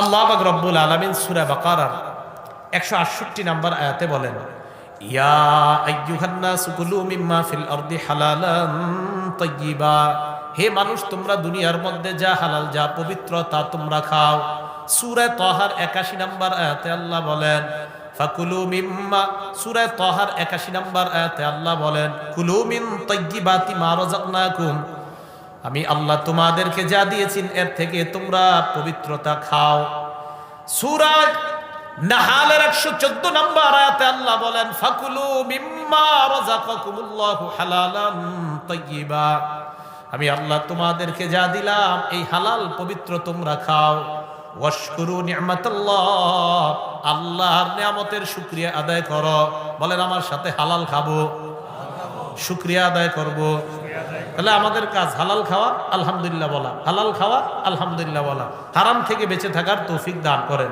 আল্লাহ পাক রব্বুল আলামিন সূরা বাকারার 168 নম্বর আয়াতে বলেন, ইয়া আইয়ুহান নাসু কুলু মিম্মা ফিল আরদি হালালান তাইয়্যিবা। হে মানুষ, তোমরা দুনিয়ার মধ্যে যা হালাল, যা পবিত্র, তা তোমরা খাও। সুরে তহার একাশি নম্বর আয়াতে আল্লাহ বলেন, ফাকুলু মিম্মা। সূরা তাহার 81 নম্বর আয়াতে আল্লাহ বলেন, কুলু মিন তাইয়্যিবাতি মা রাযাকনাকুম আমি আল্লাহ তোমাদেরকে যা দিয়েছি এর থেকে তোমরা পবিত্রতা খাও। সুরাজ নাহালের একশো চোদ্দ নম্বর আল্লাহ বলেন, ফাকুলু মিম্মা আমি আল্লাহ তোমাদেরকে যা দিলাম, এই হালাল পবিত্র তোমরা খাও। ওয়াশকুরু নি'মাতাল্লাহ, আল্লাহর নিয়ামতের শুকরিয়া আদায় করো। বলেন, আমার সাথে হালাল খাব। শুক্রিয়া আদায় করব। তাহলে আমাদের কাজ হালাল খাওয়া, আলহামদুলিল্লাহ বলা। হালাল খাওয়া, আলহামদুলিল্লাহ বলা। হারাম থেকে বেঁচে থাকার তৌফিক দান করেন।